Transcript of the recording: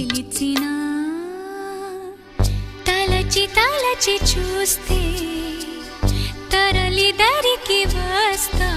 పిలిచినా తలచి తలచి చూస్తే తరలి దరికి వస్తా